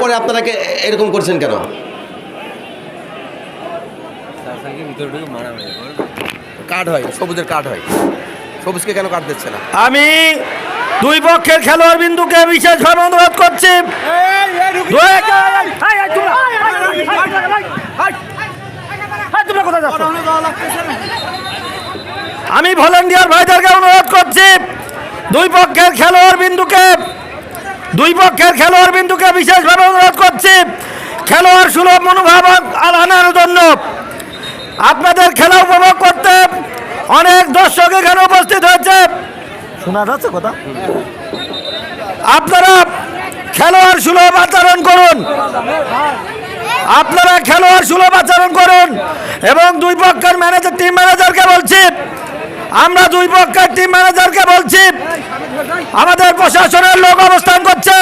পরে আপনারা এরকম করছেন কেন কার্ড হয় সবুজের কার্ড হয় সবুজকে কেন কার্ড দিচ্ছে না আমি দুই পক্ষের খেলোয়াড় বিন্দুকে বিশেষভাবে অনুরোধ করছি? আমি ভলেন্টিয়ার ভাইদেরকে অনুরোধ করছি দুই পক্ষের খেলোয়াড় বিন্দুকে দুই পক্ষের খেলোয়াড় বিন্দুকে বিশেষভাবে অনুরোধ করছি। খেলোয়াড় সুলভ মনোভাব আনার জন্য আপনাদের খেলা উপভোগ করতে অনেক দর্শক এখানে উপস্থিত হয়েছে। শোনা যাচ্ছে কথা? আপনারা খেলোয়াড় সুলভ আচরণ করুন। আপনারা খেলোয়াড় সুলভ আচরণ করুন এবং দুই পক্ষের ম্যানেজার টিম ম্যানেজারকে বলছি আমরা দুই পক্ষের টিম ম্যানেজারকে বলছি আমাদের প্রশাসনের লোক অবস্থান করছে।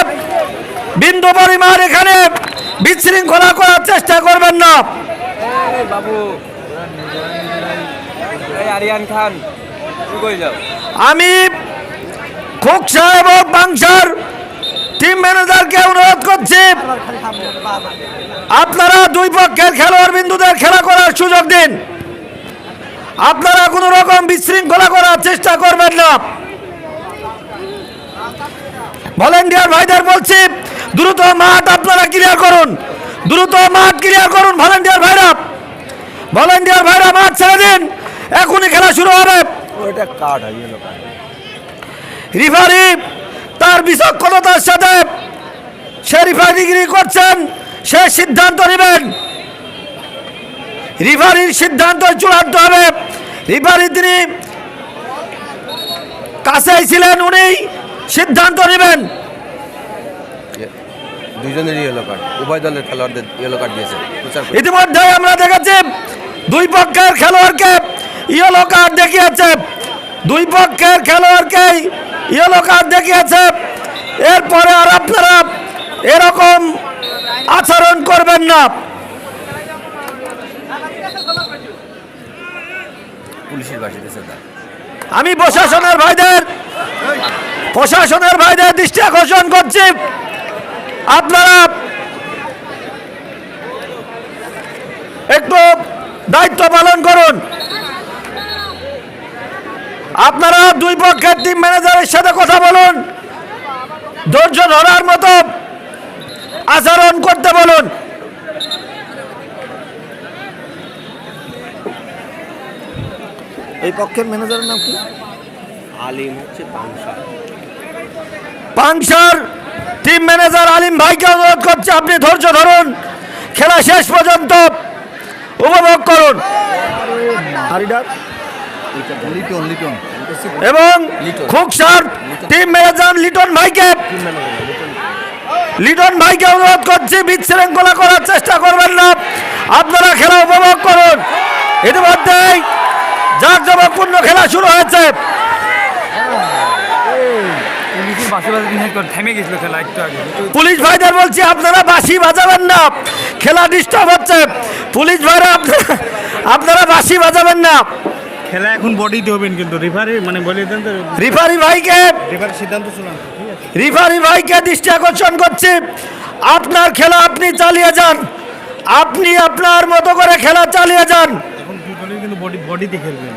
বিন্দু পরিমাণ এখানে বিশৃঙ্খলা করার চেষ্টা করবেন না। বাবু আরিয়ান খান আমি খোকসা এবং বাংশার টিম ম্যানেজারকে অনুরোধ করছি আপনারা দুই পক্ষের খেলোয়াড় বিন্দুদের খেলা করার সুযোগ দিন। আপনারা কোনো রকম বিশৃঙ্খলা করার চেষ্টা করবেন না। ভলেন্টিয়ার ভাইদের বলছি দ্রুত মাঠ আপনারা ক্লিয়ার করুন। দ্রুত মাঠ ক্লিয়ার করুন ভলেন্টিয়ার ভাইরা। ভলেন্টিয়ার ভাইরা মাঠ ছেড়ে দিন। এখনই খেলা শুরু হবে। রিফারি তার বিচক্ষণতার সাথে সে রিফারিগিরি করছেন সে সিদ্ধান্ত নেবেন। রিফারির সিদ্ধান্ত চূড়ান্ত হবে। রিফারি তিনি কাছেই ছিলেন উনি সিদ্ধান্ত নেবেন। দুইজনের ইয়েলো কার্ড উভয় দলের খেলোয়াড়দের ইয়েলো কার্ড দিয়েছে। ইতিমধ্যে আমরা দেখেছি দুই পক্ষের খেলোয়াড়কে ইয়েলো কার্ড দেখিয়েছে। দুই পক্ষের খেলোয়াড়কে ইয়েলো কার্ড দেখিয়েছে। এরপরে আর আপনারা এরকম আচরণ করবেন না পুলিশের বাসি দিয়েছে তার আমি প্রশাসনের ভাইদের প্রশাসনের ভাইদের দৃষ্টি আকর্ষণ করছি। আপনারা একটু দায়িত্ব পালন করুন। আপনারা দুই পক্ষের টিম ম্যানেজারের সাথে কথা বলুন। ধৈর্য ধরার মতো আচরণ করতে বলুন। এই পক্ষের ম্যানেজারের নাম কি? আলিম হচ্ছে বাংশা পাংশার টিম ম্যানেজার আলিম ভাইকে অনুরোধ করছে আপনি ধৈর্য ধরুন। খেলা শেষ পর্যন্ত উপভোগ করুন। এবং খুকসার টিম ম্যানেজার লিটন। ভাইকে। লিটন। ভাইকে অনুরোধ করছি বিশৃঙ্খলা করার চেষ্টা করবেন না। আপনারা খেলা উপভোগ করুন। ইতিমধ্যেই জাঁকজমকপূর্ণ খেলা শুরু হয়েছে। বাসে বাসে পুলিশ ভাইদের বলছি আপনারা বাঁশি বাজাবেন না। খেলা ডিস্টার্ব হচ্ছে। পুলিশ ভাইরা আপনারা- বাঁশি বাজাবেন না। খেলা এখন বডিতে হবেন কিন্তু রেফারি মানে বলে দেন তো। রিফারি ভাইকে রেফারি সিদ্ধান্ত আছে। রিফারি ভাইকে দৃষ্টি আকর্ষণ করছি। আপনার খেলা আপনি চালিয়ে যান। আপনি আপনার মতো করে খেলা চালিয়ে যান। এখন কিন্তু বডি বডিতে খেলবেন।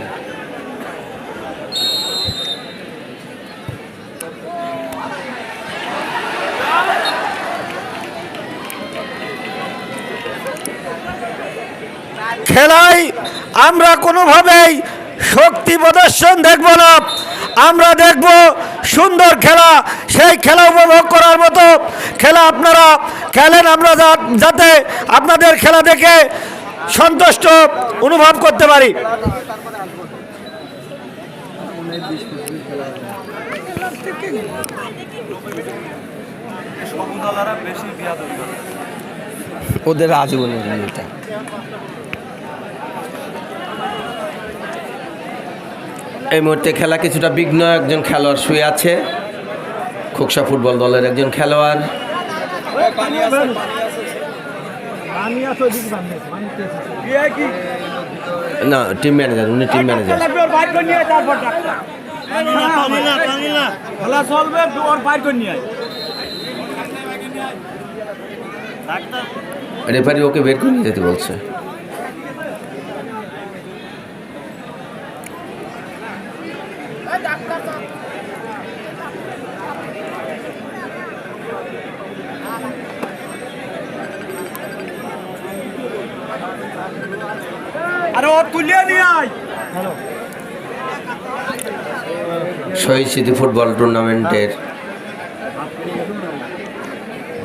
খেলায় আমরা কোনোভাবেই শক্তি প্রদর্শন দেখব না। আমরা দেখব সুন্দর খেলা, সেই খেলা উপভোগ করার মতো খেলা আপনারা খেলেন। আমরা যাতে আপনাদের খেলা দেখে সন্তুষ্ট অনুভব করতে পারি। ওদের আজীবনের এটা এই মুহূর্তে খেলা কিছুটা বিঘ্ন, একজন খেলোয়াড় শুয়ে আছে। খোকসা ফুটবল দলের একজন খেলোয়াড়। না টিম ম্যানেজার উনি টিম ম্যানেজার খেলা চলবে ওর বাইর করে নিয়ে রেফারি ওকে বের করে নিয়ে যেতে বলছে। আরে ও তুলিয়ে নিয়ে আয়। শহীদ স্মৃতি ফুটবল টুর্নামেন্টের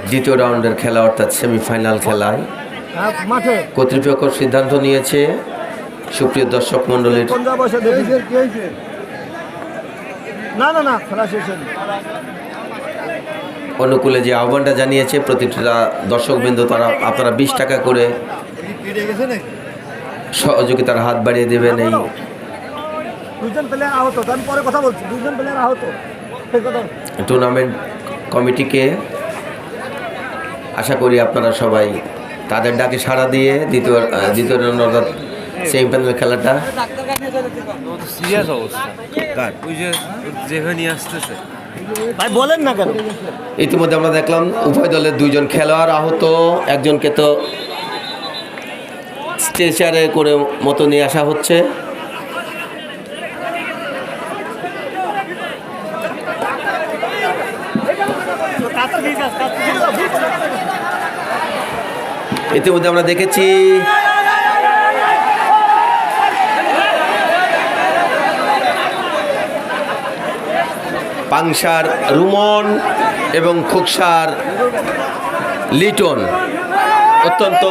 দ্বিতীয় রাউন্ডের খেলা অর্থাৎ সেমিফাইনাল খেলায় কর্তৃপক্ষ সিদ্ধান্ত নিয়েছে। সুপ্রিয় দর্শক হয়নি। অনুকূলে যে আহ্বানটা জানিয়েছে প্রতিটা দর্শকবৃন্দ তারা আপনারা বিশ টাকা করে সহযোগিতার হাত বাড়িয়ে দেবেন এই দুজন প্লেয়ার আহত আমি পরে কথা বলছি। দুজন প্লেয়ার আহত। টুর্নামেন্ট কমিটিকে আশা করি আপনারা সবাই তাদের ডাকে সাড়া দিয়ে দ্বিতীয় দ্বিতীয় রাউন্ড সেমিফাইনাল খেলাটা সিরিয়াস অবস্থা। ওই যে আসতেছে। ভাই বলেন না কেন? ইতিমধ্যে আমরা দেখলাম উভয় দলের দুইজন খেলোয়াড় আহত একজনকে তো স্ট্রেচারে করে মতো নিয়ে আসা হচ্ছে। ইতিমধ্যে আমরা দেখেছি পাংশার রুমন এবং খুকসার লিটন অত্যন্ত